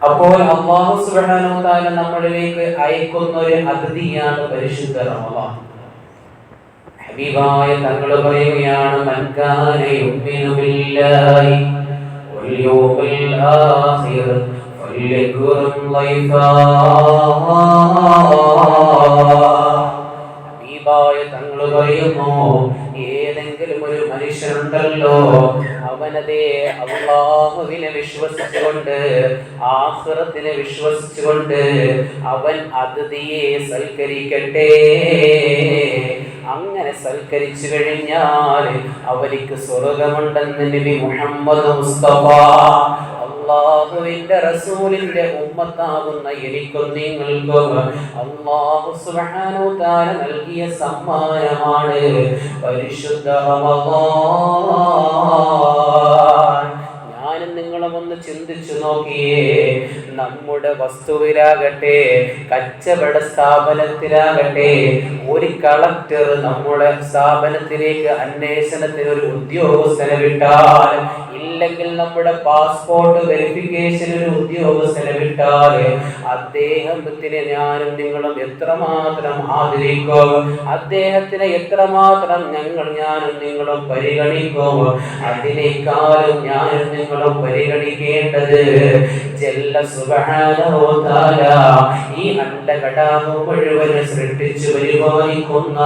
അപ്പോൾ അള്ളാഹു തആല നമ്മളിലേക്ക് അയക്കുന്ന ഒരു അതിഥിയാണ് പരിശുദ്ധ റമദാൻ. ഹബീബായ തങ്ങൾ പറയുകയാണ് മൻകാന യുമിനു ബില്ലാഹി വൽ യൗമിൽ ആഖിർ ഫല്യകുറും ലൈഫാ. ഹബീബായ തങ്ങൾ പറയുന്നു ഏതെങ്കിലും ഒരു മനുഷ്യനുണ്ടല്ലോ അവനതേ അള്ളാഹുവിനെ വിശ്വസിച്ചുകൊണ്ട് ആഖിറത്തിനെ വിശ്വസിച്ചുകൊണ്ട് അവൻ അതിഥിയെ സൽക്കരിക്കട്ടെ. അങ്ങനെ സൽക്കരിച്ചു കഴിഞ്ഞാൽ അവനിക്ക് സ്വർഗമുണ്ടെന്ന് നബി മുഹമ്മദ് മുസ്തഫ അള്ളാഹുവിന്റെ റസൂലിന്റെ ഉമ്മത്താകുന്ന എനിക്കും നിങ്ങൾക്കും അള്ളാഹു സുബ്ഹാനഹു താൻ നൽകിയ സമ്മാനമാണ് പരിശുദ്ധ ഞാനും നിങ്ങളെ ഒന്ന് ചിന്തിച്ചു നോക്കിയേ നമ്മുടെ വസ്തുവിലാകട്ടെ കച്ചവട സ്ഥാപനത്തിലാകട്ടെ ഒരു കളക്ടർ നമ്മുടെ സ്ഥാപനത്തിലേക്ക് അന്വേഷണത്തിന് ഒരു ഉദ്യോഗസ്ഥനെ വിട്ടാൽ ഇല്ലെങ്കിൽ നമ്മുടെ പാസ്പോർട്ട് വെരിഫിക്കേഷൻ ഒരു ഉദ്യോഗസ്ഥനെ വിട്ടാൽ അദ്ദേഹത്തിന് ഞാനും നിങ്ങളും എത്രമാത്രം ആദരിക്കും അദ്ദേഹത്തിനെ എത്രമാത്രം ഞങ്ങൾ ഞാനും നിങ്ങളും പരിഗണിക്കും അതിനേക്കാളും ഞാനും നിങ്ങളും പരിഗണിക്കേണ്ടത് ഈ അണ്ടകടാഹം മുഴുവൻ സൃഷ്ടിച്ചു പരിപാലിക്കുന്ന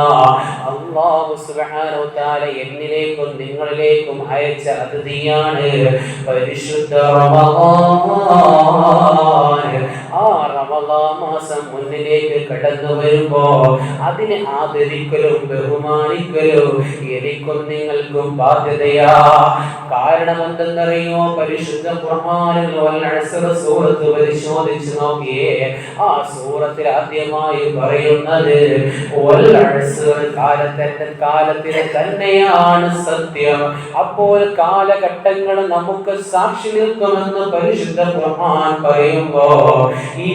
വ തആല എന്നിലേക്കും നിങ്ങളിലേക്കും അയച്ച അതിഥിയാണ് പരിശുദ്ധ ആ റമദാ മാസം മുന്നിലേക്ക് കടന്നു വരുമ്പോ അതിനെ ആദരിക്കലും ബഹുമാനിക്കലും എനിക്കും നിങ്ങൾക്കും ബാധ്യതയാ. കാരണം എന്തെന്നറിയോ പരിശുദ്ധ ഖുർആനിൽ സൂറത്ത് പരിശോധിച്ച് നോക്കിയേ ആ സൂറത്തിൽ ആദ്യമായി പറയുന്നത് കാലത്തിന്റെ കാലത്തിന് തന്നെയാണ് സത്യം. അപ്പോൾ കാലഘട്ടങ്ങൾ നമുക്ക് സാക്ഷി നിൽക്കുമെന്ന് പരിശുദ്ധ ഖുർആൻ പറയുമ്പോ ഈ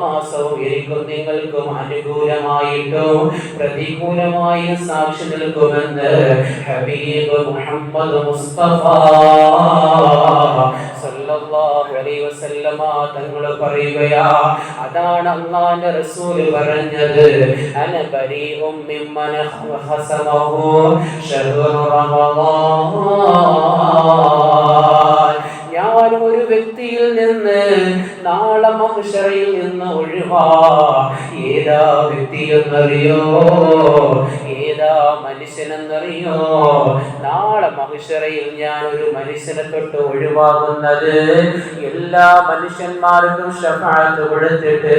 മാസവും എനിക്കും നിങ്ങൾക്കും അനുകൂലമായിട്ടും പ്രതികൂലമായി സാക്ഷി നിൽക്കുമെന്ന് ഹബീബ് മുഹമ്മദ് മുസ്തഫ തങ്ങൾ പറയുകയാ അതാണ് അള്ളാന്റെ റസൂൽ പറഞ്ഞത്. അന ബരീഉം മിമ്മൻ ഹസമഹു ഷഹ്റു റമദാൻ. ഞാൻ ഒരു വ്യക്തിയിൽ നിന്ന് നാളെ മഹ്ശറയിൽ നിന്ന് ഒഴിവാ. ഏതാ വ്യക്തി എന്നറിയോ ഏതാ മനുഷ്യനെന്നറിയോ? നാളെ മഹ്ശറയിൽ ഞാൻ ഒരു മനുഷ്യനെ തൊട്ട് ഒഴിവാകുന്നത് എല്ലാ മനുഷ്യന്മാർക്കും ഷഫാത്ത് കൊടുത്തിട്ട്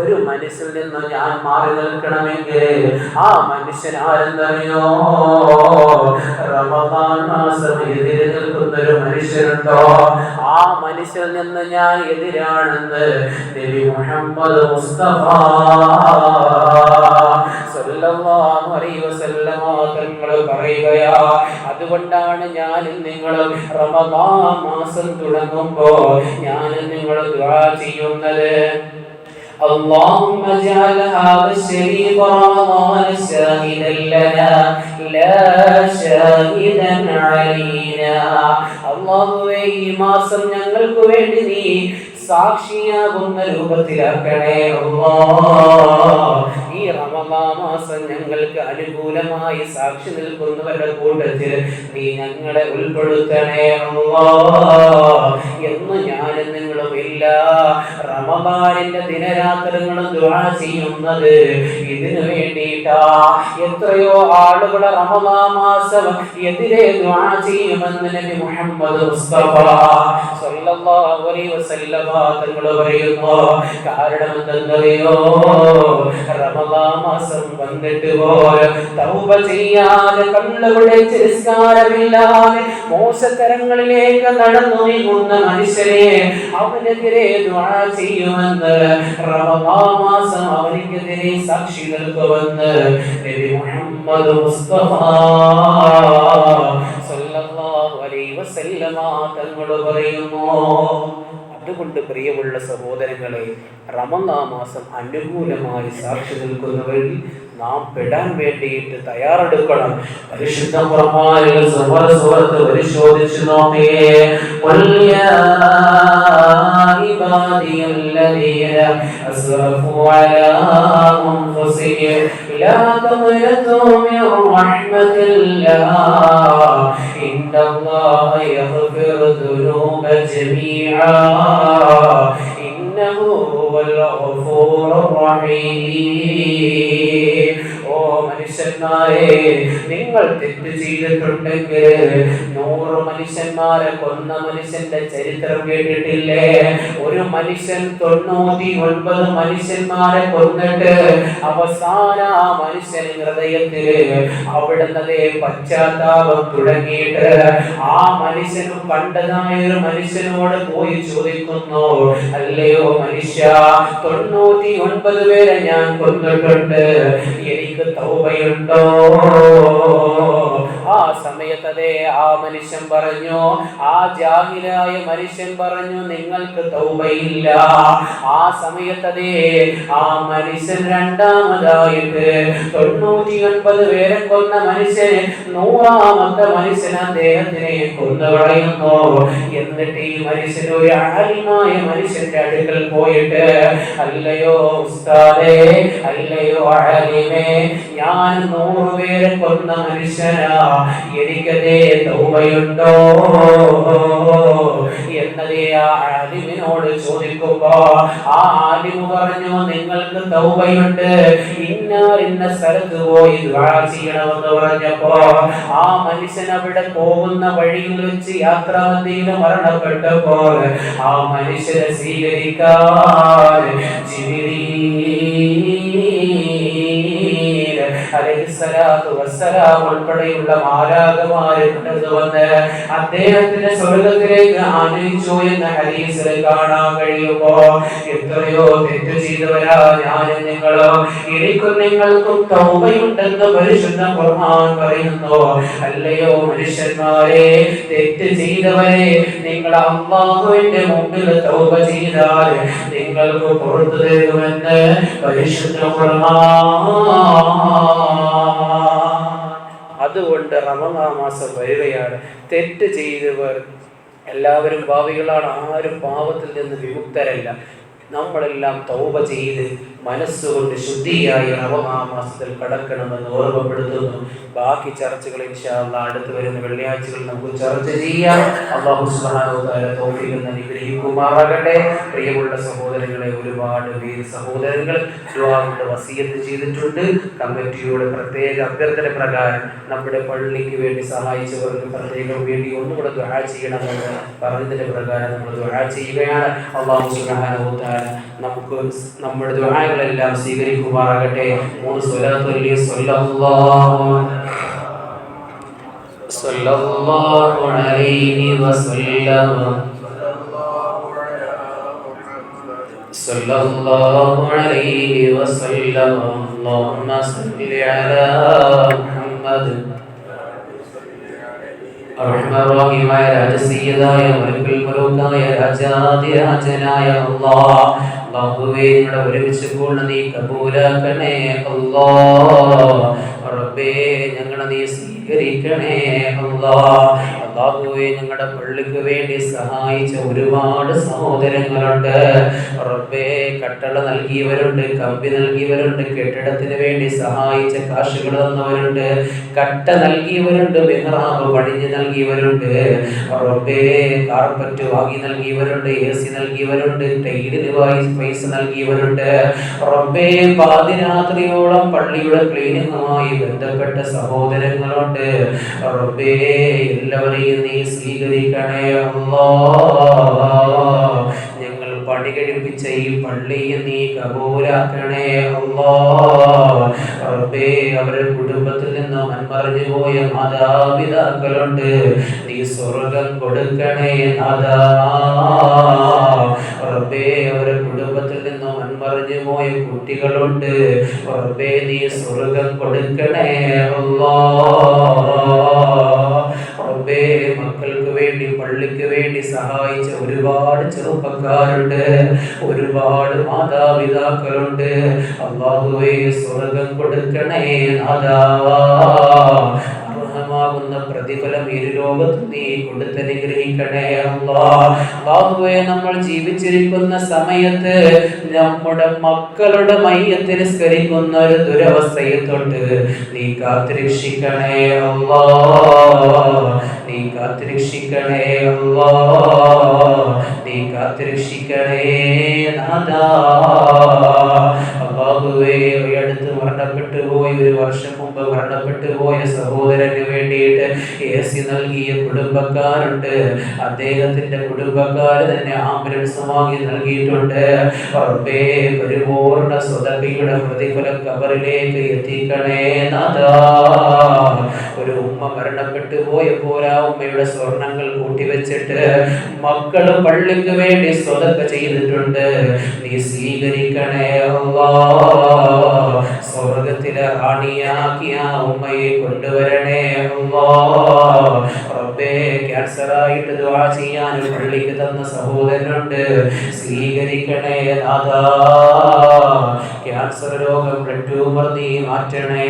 ഒരു മനുഷ്യൽ നിന്ന് ഞാൻ മാറി നിൽക്കണമെങ്കിൽ ആ മനുഷ്യൻ ആരെന്നറിയോ? റമദാൻ മാസം എതിരെ നിൽക്കുന്ന ഒരു മനുഷ്യനുണ്ടോ? ആ മനുഷ്യരിൽ നിന്ന് ഞാൻ എതിരാണെന്ന് നബി മുഹമ്മദ് മുസ്തഫ സല്ലല്ലാഹു അലൈഹി വസല്ലമ തങ്ങൾ പറയുകയാ അതുകൊണ്ടാണ് ഞാനും നിങ്ങളും റമദാൻ മാസം തുടങ്ങുമ്പോ ഞാനും നിങ്ങൾ ദുആ ചെയ്യുന്നത് اللهم اجعل هذا الشريف رمضان شاهدا لنا لا شاهدا علينا അള്ളാഹുവേ ഈ മാസം ഞങ്ങൾക്ക് വേണ്ടി നീ സാക്ഷിയാകുന്ന രൂപത്തിലാക്കണേ അല്ലാ ഈ റമദാ മാസം ഞങ്ങൾക്ക് അനുകൂലമായി സാക്ഷി നിൽക്കുന്നവരുടെ കൂട്ടത്തിൽ നീ ഞങ്ങളെ ഉൾപ്പെടുത്തണേ എന്ന് ഞാനും നിങ്ങളും ഇല്ല. റമദാനിന്റെ ദിനരാത്രങ്ങളും ദുആ ചെയ്യുന്നത് ഇതിനു വേണ്ടിയിട്ടാ. എത്രയോ ആളുകളെ റമദാ മാസം എതിരെ ദുആ ചെയ്യുമെന്ന് നബി മുഹമ്മദ് മുസ്തഫ സല്ലല്ലാഹു അലൈഹി തൗബ നടന്നു നീങ്ങുന്ന മനുഷ്യനെ അവനെതിരെ ചെയ്യുമെന്ന് മാസം അവനെതിരെ സാക്ഷി നൽകുമെന്ന് നബി മുഹമ്മദ് മുസ്തഫ തങ്ങൾ പറയുന്നു അതുകൊണ്ട് പ്രിയമുള്ള സഹോദരങ്ങളെ റമദാ മാസം അനുകൂലമായി സാക്ഷി നിൽക്കുന്നവരിൽ നാം പെടാൻ വേണ്ടിയിട്ട് തയ്യാറെടുക്കണം പരിശുദ്ധ ഖുർആനിൽ സുവർ സുവർത്ത് പരിശോധിച്ചു നോക്കിയേ "ഖുൽ യാ عبادي الذين أسرفوا على أنفسهم لا تقنطوا من رحمة الله إن الله يغفر الذنوب جميعا إنه هو الغفور الرحيم ഓ മനുഷ്യന്മാരെ നിങ്ങൾ തെറ്റ് ചെയ്തിട്ടുണ്ടെങ്കിൽ നൂറ് മനുഷ്യന്മാരെ കൊന്ന മനുഷ്യന്റെ ചരിത്രം കേട്ടിട്ടില്ലേ? ഒരു മനുഷ്യൻ തൊണ്ണൂറ്റി ഒൻപത് മനുഷ്യന്മാരെ കൊന്നിട്ട് അവസാന ആ മനുഷ്യന് ഹൃദയത്തിൽ അവിടുന്നതേ പശ്ചാത്താപം തുടങ്ങിയിട്ട് ആ മനുഷ്യനും കണ്ടതായ ഒരു മനുഷ്യനോട് പോയി ചോദിക്കുന്നു അല്ലയോ മനുഷ്യ തൊണ്ണൂറ്റി ഒൻപത് പേരെ ഞാൻ കൊന്നിട്ടുണ്ട്. എനിക്ക് തൗബയുണ്ടോ? ആ സമയത്തതേ ആ മനുഷ്യൻ പറഞ്ഞു ആ ജാഹിലായ മനുഷ്യൻ പറഞ്ഞു നിങ്ങൾക്ക് തൗബയില്ല. ആ സമയത്തതേ ആ മനുഷ്യൻ രണ്ടാമതായിട്ട് തൊണ്ണൂറ്റി ഒൻപത് പേരെ കൊന്ന മനുഷ്യന് നൂറാമത്തെ മനുഷ്യൻ അദ്ദേഹത്തിനെ കൊന്നു പറയുന്നു എന്നിട്ട് ഈ മനുഷ്യൻ ഒരു ആലിമായ മനുഷ്യന്റെ അടുക്കൽ പോയിട്ട് അല്ലയോ ഉസ്താദേ അല്ലയോ ആലിമേ ഞാൻ നൂറ് പേരെ കൊന്ന മനുഷ്യനാ. എനിക്കതേ തൗബയുണ്ടോ എന്നതേ ആ ആലിമിനോട് ചോദിക്കുമ്പോ ആ ആലിമു പറഞ്ഞു നിങ്ങൾക്ക് തൗബയുണ്ട് ഇന്നാർ ഇന്ന സ്ഥലത്ത് പോയി ചെയ്യണമെന്ന് പറഞ്ഞപ്പോ ആ മനുഷ്യൻ അവിടെ പോകുന്ന വഴിയിൽ വെച്ച് യാത്രാമധ്യയിൽ മരണപ്പെട്ടപ്പോൾ ആ മനുഷ്യനെ സ്വീകരിക്കാൻ വസ്സലാം ഉൾപ്പെടെയുള്ള മാലാകമാരെ കൊണ്ടുവന്ന് അദ്ദേഹത്തിന്റെ സ്വർഗത്തിലേക്ക് ആനയിച്ചു എന്ന ഹരീസിൽ കാണാൻ കഴിയുമ്പോ എത്രയോ തെറ്റ് ചെയ്തവരാ ഞാനും നിങ്ങളോ? എനിക്കും നിങ്ങൾക്കും തൗബയുണ്ടെന്ന് പരിശുദ്ധ ഖുർആൻ പറയുന്നു. അല്ലയോ മനുഷ്യന്മാരെ തെറ്റ് ചെയ്തവരെ നിങ്ങൾ അള്ളാഹുവിന്റെ മുമ്പിൽ തൗബ ചെയ്താൽ നിങ്ങൾക്ക് പുറത്തു തരുമെന്ന് പരിശുദ്ധ ഖുർആൻ അതുകൊണ്ട് റമദാ മാസം വരികയാണ്. തെറ്റ് ചെയ്തവർ എല്ലാവരും ഭാവികളാണ് ആരും പാവത്തിൽ നിന്ന് വിമുക്തരല്ല. നമ്മളെല്ലാം തൗപ ചെയ്ത് മനസ്സുകൊണ്ട് ശുദ്ധിയായി റമദാ മാസത്തിൽ കടക്കണമെന്ന് ഓർമ്മപ്പെടുത്തുന്നു. ബാക്കി ചർച്ചകൾ ഇൻഷാല്ല അടുത്ത് വരുന്ന വെള്ളിയാഴ്ചകൾ നമുക്ക് ചർച്ച ചെയ്യാം. അള്ളാഹു തൗഫീഖ് അനുഗ്രഹിക്കുമാറാകട്ടെ. പ്രിയമുള്ള സഹോദരങ്ങളെ ഒരുപാട് പേര് സഹോദരങ്ങൾ കൊണ്ട് വസിയത്ത് ചെയ്തിട്ടുണ്ട്. കമ്മിറ്റിയോട് പ്രത്യേക അഭ്യർത്ഥന പ്രകാരം നമ്മുടെ പള്ളിക്ക് വേണ്ടി സഹായിച്ചവർക്ക് പ്രത്യേകം വേണ്ടി ഒന്നുകൂടെ ദുഹ ചെയ്യണമെന്ന് പറഞ്ഞതിന്റെ പ്രകാരം നമ്മൾ ദുആ ചെയ്യുകയാണ്. അള്ളാഹു വതആല നമുക്ക് നമ്മുടെ ദുആകളെല്ലാം സ്വീകരിക്കുമാറാകട്ടെ. മൂന്ന് സ്വലാത്തുല്ലി സല്ലല്ലാഹു സല്ലല്ലാഹു അലൈഹി സല്ലല്ലാഹു അലൈഹി അല്ലാഹുമ്മ സല്ലി അലാ രാജസീയതായ മലക്കുൽ മലൂക്കായ രാജാതിരാജനായ അല്ലാഹ്. അല്ലാഹുവേ ഞങ്ങളെ ഒരുമിച്ച് കൊണ്ട് നീ കബൂലാക്കണേ. അല്ലാഹ് റബ്ബേ ഞങ്ങളെ നീ സ്വീകരിക്കണേ. അല്ലാഹ് അല്ലാഹുവേ ഞങ്ങളുടെ പള്ളിക്ക് വേണ്ടി സഹായിച്ച ഒരുപാട് സഹോദരങ്ങളുണ്ട്. റബ്ബേ കട്ടള നൽകിയവരുണ്ട് കമ്പി നൽകിയവരുണ്ട് കെട്ടിടത്തിന് വേണ്ടി സഹായിച്ച കാശുകൾ തന്നവരുണ്ട് കട്ട നൽകിയവരുണ്ട് മെഹ്റാബ് പണിഞ്ഞ് നൽകിയവരുണ്ട്. റബ്ബേ കാർപ്പറ്റ് വാങ്ങി നൽകിയവരുണ്ട് എ സി നൽകിയവരുണ്ട് ടൈലിന് പൈസ നൽകിയവരുണ്ട്. റബ്ബേ പാതിരാത്രിയോളം പള്ളിയുടെ ക്ലീനിങ്ങുമായി ബന്ധപ്പെട്ട സഹോദരങ്ങളുണ്ട്. റബ്ബേ എല്ലാവരെയും നീ സ്വീകരിക്കണേ അല്ലാ. ഞങ്ങൾ പണി കഴിപ്പിച്ച ഈ പള്ളിയെ നീ കബൂലാക്കണേ അല്ലാ. റബ്ബേ അവരുടെ കുടുംബത്തിൽ നിന്ന് മൺമറഞ്ഞു പോയ മാതാപിതാക്കളുണ്ട്. നീ സ്വർഗം കൊടുക്കണേ നാദാ റബ്ബേ അവരുടെ കുടുംബത്തിൽ നിന്ന് മൺമറഞ്ഞു പോയ കുട്ടികളുണ്ട്. റബ്ബേ നീ സ്വർഗം കൊടുക്കണേ അല്ലാ. റബ്ബേ മക്കൾക്ക് വേണ്ടി പള്ളിക്ക് വേണ്ടി സഹായിച്ച ഒരുപാട് ചെറുപ്പക്കാരുണ്ട്. ഒരുപാട് മാതാപിതാക്കളുണ്ട്. അള്ളാഹുവേ സ്വർഗം കൊടുക്കണേ നാദാ അർഹമാകുന്ന പ്രതിഫലം ഇരു ലോകത്ത് നീ കൊടുത്തനുഗ്രഹിക്കണേ അള്ളാഹുവെ നമ്മൾ ജീവിച്ചിരിക്കുന്ന സമയത്ത് നമ്മുടെ മക്കളുടെ മയ്യത്തെ നിസ്കരിക്കുന്ന ഒരു ദുരവസ്ഥയെ തൊട്ട് നീ കാത്തിരക്ഷിക്കണേ അള്ളാ നീ കാത്തിരക്ഷിക്കണേ അള്ളാ നീ കാത്തിരക്ഷിക്കണേ നാദാ മരണപ്പെട്ടു പോയി. ഒരു വർഷം മുമ്പ് മരണപ്പെട്ടു പോയ സഹോദരന് വേണ്ടിയിട്ട് എ സി നൽകിയ കുടുംബക്കാരുണ്ട്. അദ്ദേഹത്തിന്റെ കുടുംബക്കാർ തന്നെ ആംബുലൻസ് വാങ്ങി നൽകിയിട്ടുണ്ട്. റബ്ബേ പരിപൂർണ സ്വതക്കയുടെ പ്രതിഫലം കബറിലേക്ക് എത്തിക്കണേ നാഥാ. ഒരു ഉമ്മ മരണപ്പെട്ടു പോയപ്പോൾ ഉമ്മയുടെ സ്വർണങ്ങൾ കൂട്ടിവെച്ചിട്ട് മക്കൾ പള്ളിക്ക് വേണ്ടി സ്വതക്ക ചെയ്തിട്ടുണ്ട്. നീ സ്വീകരിക്കണേ সৌরগতি റാണിയാക്കിയ ഉമ്മയെ കൊണ്ടുവരണേ റബ്ബേ ദുആ പള്ളിക്ക് തന്ന സഹോദരനുണ്ട്. സ്വീകരിക്കണേ ക്യാൻസർ രോഗം ബ്ലഡ് ട്യൂമർ നീ മാറ്റണേ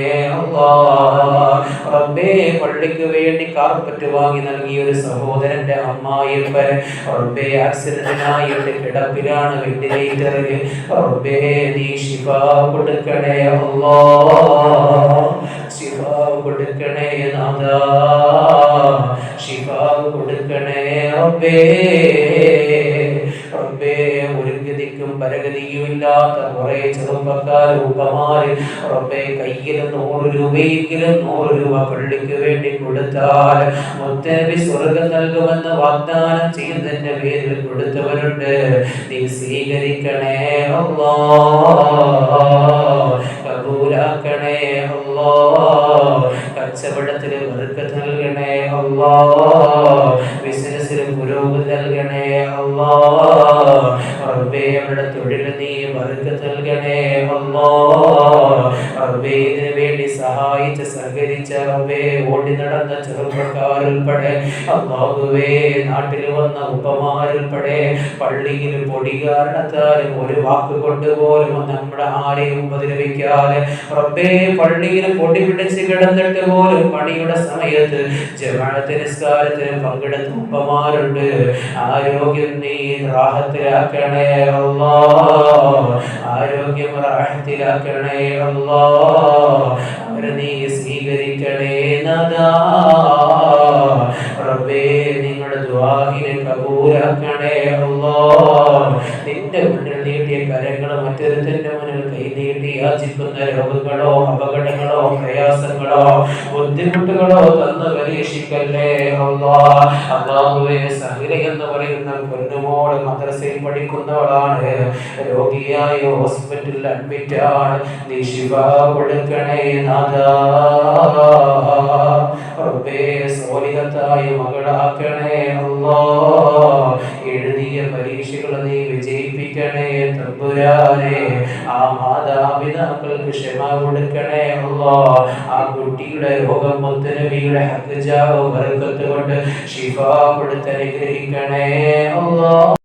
റബ്ബേ പള്ളിക്ക് വേണ്ടി കാർപ്പറ്റ് വാങ്ങി നൽകിയ ഒരു സഹോദരന്റെ അമ്മായിപ്പൻ റബ്ബേ ആക്സിഡന്റിനായിട്ട് കിടപ്പിലാണ് വെന്റിലേറ്ററിൽ. റബ്ബേ നീ കൊടുക്കണേ അല്ലാ ശിഫ കൊടുക്കണേ നാദാ ശിഫ കൊടുക്കണേ റബ്ബേ. റബ്ബേ ഒരു ഗതിക്കും പരഗതിയും ഇല്ലാത്ത കുറെ ചെറുപ്പക്കാർ ഉപ്പമാര് റബ്ബേ കയ്യിൽ നൂറ് രൂപയെങ്കിലും നൂറ് രൂപ പള്ളിക്ക് വേണ്ടി കൊടുത്താൽ മുത്തനബി സ്വർഗം നൽകുമെന്ന് വാഗ്ദാനം ചെയ്യുന്നതിന്റെ പേരിൽ കൊടുത്തവരുണ്ട്. നീ സ്വീകരിക്കണേ അല്ലാ കബൂലാക്കണേ അല്ലാ കച്ചവടത്തിന് ബർക്കത്ത് നൽകണേ അല്ലാ ബിസിനസ്സിന് പുരോഗതി നൽകണേ അല്ലാ റബ്ബേ അവരുടെ തൊഴിൽ നീ ബർക്കത്ത് നൽകണേ അല്ലാ റബ്ബേ സഹകരിച്ച റബ്ബേ ഓടി നടന്ന ചെറുപ്പക്കാരുൾപ്പെടെ അള്ളാഹുവേ നാട്ടിൽ വന്ന ഉപ്പമാരുൾപ്പെടെ പള്ളിയിൽ പൊടി കാരണത്താലും ഒരു വാക്ക് കൊണ്ട് പോലും നമ്മുടെ ആരെയും ഉപദ്രവിക്കാതെ റബ്ബേ പള്ളിയിൽ പൊടി പിടിച്ച് കിടന്നിട്ട് പോലും പണിയുടെ സമയത്ത് ജമാഅത്ത് നിസ്കാരത്തിന് പങ്കെടുത്ത ഉപ്പമാരുണ്ട്. ആരോഗ്യം നീ റാഹത്തിലാക്കണേ അള്ളാ. ആരോഗ്യം റാഹത്തിലാക്കണേ അല്ലാ അവരെ നീ സ്വീകരിക്കണേ നദാ റബ്ബേ നിങ്ങളുടെ ദ്വാഹിനെ കബൂലാക്കണേ അല്ലാ നിന്റെ മുന്നിൽ നീട്ടിയ കരങ്ങൾ മറ്റൊരുത്തന്റെ മുന്നിൽ കൈ നീട്ടി യാചിക്കുന്ന രോഗങ്ങളോ അപകടങ്ങളോ പ്രയാസങ്ങളോ ബുദ്ധിമുട്ടുകളോ തന്ന് പരീക്ഷിക്കല്ലേ അള്ളാഹുവേ എന്ന് പറയുന്ന പൊന്നുമോൾ മദ്രസയിൽ പഠിക്കുന്നവളാണ്. രോഗിയായി ഹോസ്പിറ്റലിൽ അഡ്മിറ്റ് ആണ്. നീ ശിവ കൊടുക്കണേ നാദാ തമ്പുരാനെ ആ മാതാപിതാക്കൾക്ക് ക്ഷമ കൊടുക്കണേ ആ കുട്ടിയുടെ രോഗം മുത്തനബിയുടെ ഹക്കജാവ് ജാവോ ബർക്കത്ത് കൊണ്ട് ശിഫ കൊടുത്ത് അനുഗ്രഹിക്കണേ അല്ലാ.